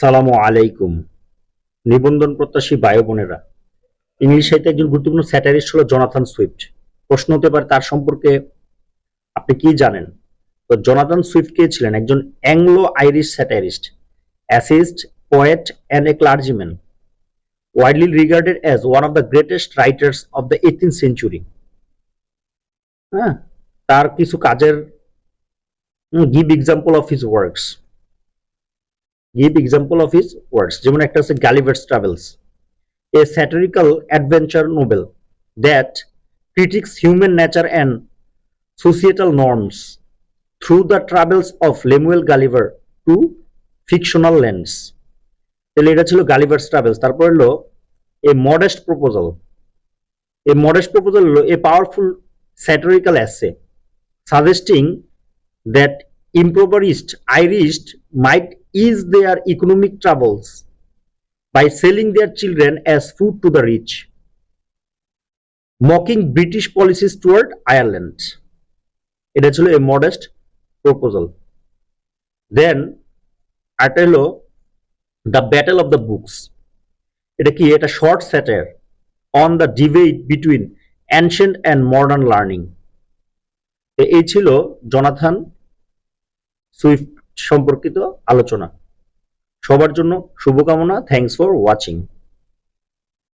সালামু আলাইকুম। নিবন্ধন প্রত্যাশী ভাই বোনেরা, ইংলিশ সাহিত্যে একজন গুরুত্বপূর্ণ স্যাটারিস্ট হলো জনাথন সুইফট। প্রশ্ন হতে পারে তার সম্পর্কে আপনি কি জানেন? তো জনাথন সুইফট কে ছিলেন? একজন Anglo Irish satirist, essayist, poet and a clergyman. widely regarded as one of the greatest writers of the 18th century হ্যাঁ তার কিছু কাজের give example of his works. Give example of his works যেমন একটা আছে Gulliver's travels a satirical adventure novel that critiques human nature and societal norms through the travels of Lemuel Gulliver to fictional lands. তাহলে এটা ছিল Gulliver's Travels তারপর হলো a modest proposal a modest proposal হলো a powerful satirical essay suggesting that impoverished Irish might ease their economic troubles by selling their children as food to the rich mocking British policies toward Ireland এটা ছিল a modest proposal then আটেলো the battle of the books এটা কি? এটা short satire on the debate between ancient and modern learning এই ছিল Jonathan Swift সম্পর্কিত আলোচনা। সবার জন্য শুভকামনা থ্যাংকস ফর ওয়াচিং